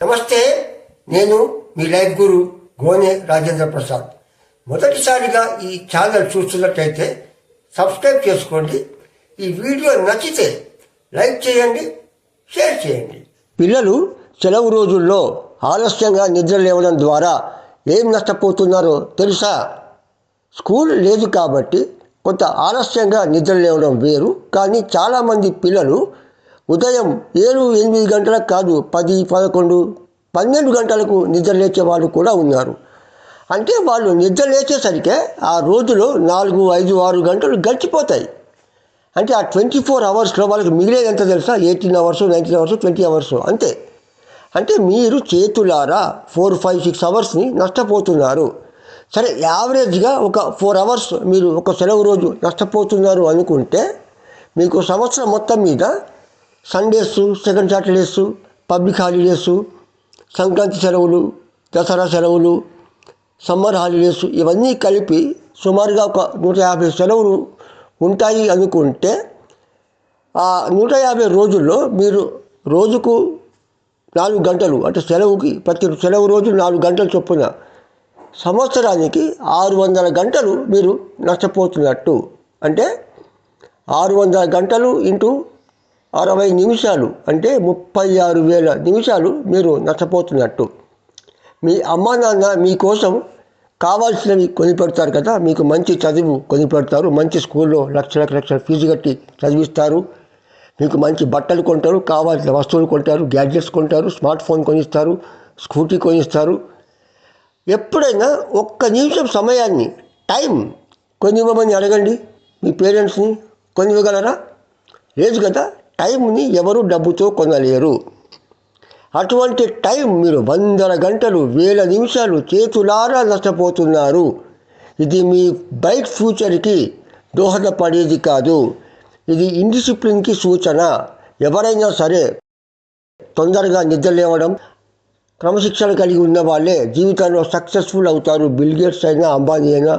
నమస్తే నేను మీ లైఫ్ గురు గోనె రాజేంద్ర ప్రసాద్. మొదటిసారిగా ఈ ఛానల్ చూస్తున్నట్టయితే సబ్స్క్రైబ్ చేసుకోండి. ఈ వీడియో నచ్చితే లైక్ చేయండి షేర్ చేయండి. పిల్లలు సెలవు రోజుల్లో ఆలస్యంగా నిద్ర లేవడం ద్వారా ఏం నష్టపోతున్నారో తెలుసా? స్కూల్ లేదు కాబట్టి కొంత ఆలస్యంగా నిద్ర లేవడం వేరు కానీ చాలామంది పిల్లలు ఉదయం ఏడు ఎనిమిది గంటలకు కాదు పది పదకొండు పన్నెండు గంటలకు నిద్ర లేచే వాళ్ళు కూడా ఉన్నారు. అంటే వాళ్ళు నిద్ర లేచేసరికి ఆ రోజులో నాలుగు ఐదు ఆరు గంటలు గడిచిపోతాయి. అంటే ఆ ట్వంటీ ఫోర్ అవర్స్లో వాళ్ళకి మిగిలేది ఎంత తెలుసా? Eighteen hours nineteen hours twenty hours అంతే. అంటే మీరు చేతులారా ఫోర్ ఫైవ్ సిక్స్ అవర్స్ని నష్టపోతున్నారు. సరే యావరేజ్గా ఒక ఫోర్ అవర్స్ మీరు ఒక సెలవు రోజు నష్టపోతున్నారు అనుకుంటే మీకు సంవత్సరం మొత్తం మీద Sundays second Saturdays public holidays Sankranti సెలవులు దసరా సెలవులు సమ్మర్ హాలిడేస్ ఇవన్నీ కలిపి సుమారుగా ఒక నూట యాభై సెలవులు ఉంటాయి అనుకుంటే ఆ నూట యాభై రోజుల్లో మీరు రోజుకు నాలుగు గంటలు అంటే సెలవుకి ప్రతి సెలవు రోజు నాలుగు గంటలు చొప్పున సంవత్సరానికి ఆరు వందల గంటలు మీరు నష్టపోతున్నట్టు. అంటే ఆరు వందల గంటలు ఇంటూ అరవై నిమిషాలు అంటే ముప్పై ఆరు వేల నిమిషాలు మీరు నష్టపోతున్నట్టు. మీ అమ్మా నాన్న మీకోసం కావాల్సినవి కొనిపెడతారు కదా మీకు మంచి చదువు కొనిపెడతారు మంచి స్కూల్లో లక్షలకు లక్షల ఫీజు కట్టి చదివిస్తారు మీకు మంచి బట్టలు కొంటారు కావాల్సిన వస్తువులు కొంటారు గ్యాడ్జెట్స్ కొంటారు స్మార్ట్ ఫోన్ కొనిస్తారు స్కూటీ కొనిస్తారు. ఎప్పుడైనా ఒక్క నిమిషం సమయాన్ని టైం కొనివ్వమని అడగండి. మీ పేరెంట్స్ని కొనివ్వగలరా? లేదు కదా? టైంని ఎవరు డబ్బుతో కొనలేరు అటువంటి టైం మీరు వందల గంటలు వేల నిమిషాలు చేతులారా నష్టపోతున్నారు. ఇది మీ బైక్ ఫ్యూచర్కి దోహదపడేది కాదు. ఇది ఇండిసిప్లిన్కి సూచన. ఎవరైనా సరే తొందరగా నిద్ర లేవడం క్రమశిక్షణ కలిగి ఉన్న వాళ్ళే జీవితంలో సక్సెస్ఫుల్ అవుతారు. బిల్గేట్స్ అయినా అంబానీ అయినా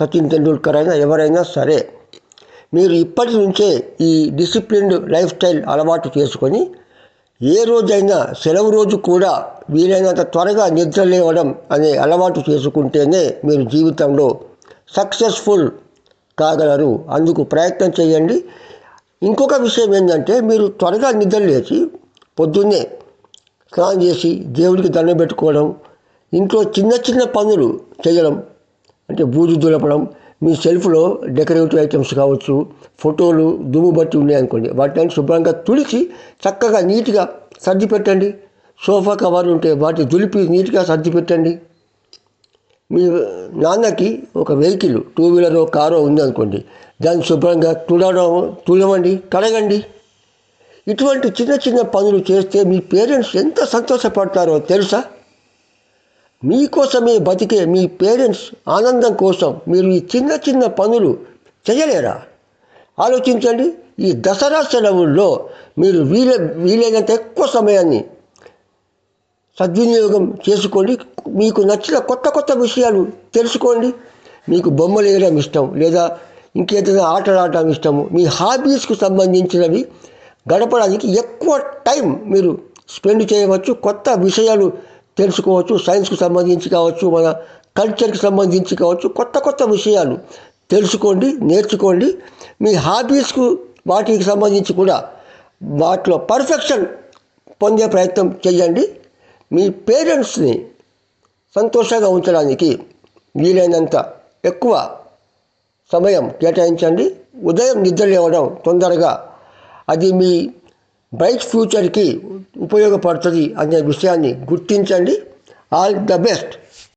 సచిన్ తెండూల్కర్ అయినా ఎవరైనా సరే. మీరు ఇప్పటి నుంచే ఈ డిసిప్లిన్డ్ లైఫ్ స్టైల్ అలవాటు చేసుకొని ఏ రోజైనా సెలవు రోజు కూడా వీలైనంత త్వరగా నిద్ర లేవడం అనే అలవాటు చేసుకుంటేనే మీరు జీవితంలో సక్సెస్ఫుల్ కాగలరు. అందుకు ప్రయత్నం చేయండి. ఇంకొక విషయం ఏంటంటే మీరు త్వరగా నిద్ర లేచి పొద్దున్నే స్నానం చేసి దేవుడికి దండం పెట్టుకోవడం ఇంట్లో చిన్న చిన్న పనులు చేయడం అంటే బూజు దులపడం మీ సెల్ఫ్లో డెకరేటివ్ ఐటమ్స్ కావచ్చు ఫోటోలు దుమ్ము బట్టి ఉన్నాయనుకోండి వాటిని శుభ్రంగా తుడిచి చక్కగా నీట్గా సర్ది పెట్టండి. సోఫా కవర్లు ఉంటే వాటిని దులిపి నీట్గా సర్ది పెట్టండి. మీ నాన్నకి ఒక వెహికల్ టూ వీలరో కారో ఉందనుకోండి దాన్ని శుభ్రంగా తుడడం తుడవండి కడగండి ఇటువంటి చిన్న చిన్న పనులు చేస్తే మీ పేరెంట్స్ ఎంత సంతోషపడతారో తెలుసా? మీకోసమే బతికే మీ పేరెంట్స్ ఆనందం కోసం మీరు ఈ చిన్న చిన్న పనులు చేయలేరా? ఆలోచించండి. ఈ దసరా సెలవుల్లో మీరు వీలే వీలైనంత ఎక్కువ సమయాన్ని సద్వినియోగం చేసుకోండి. మీకు నచ్చిన కొత్త కొత్త విషయాలు తెలుసుకోండి. మీకు బొమ్మలు వేయడం ఇష్టం లేదా ఇంకేదైనా ఆటలు ఆడటం ఇష్టము. మీ హాబీస్కు సంబంధించినవి గడపడానికి ఎక్కువ టైం మీరు స్పెండ్ చేయవచ్చు. కొత్త విషయాలు తెలుసుకోవచ్చు సైన్స్కి సంబంధించి కావచ్చు మన కల్చర్కి సంబంధించి కావచ్చు కొత్త కొత్త విషయాలు తెలుసుకోండి నేర్చుకోండి. మీ హాబీస్కు వాటికి సంబంధించి కూడా వాటిలో పర్ఫెక్షన్ పొందే ప్రయత్నం చేయండి. మీ పేరెంట్స్ని సంతోషంగా ఉంచడానికి వీలైనంత ఎక్కువ సమయం కేటాయించండి. ఉదయం నిద్ర లేవడం తొందరగా అది మీ బ్రైట్ ఫ్యూచర్కి ఉపయోగపడుతుంది అనే విషయాన్ని గుర్తించండి. All the best.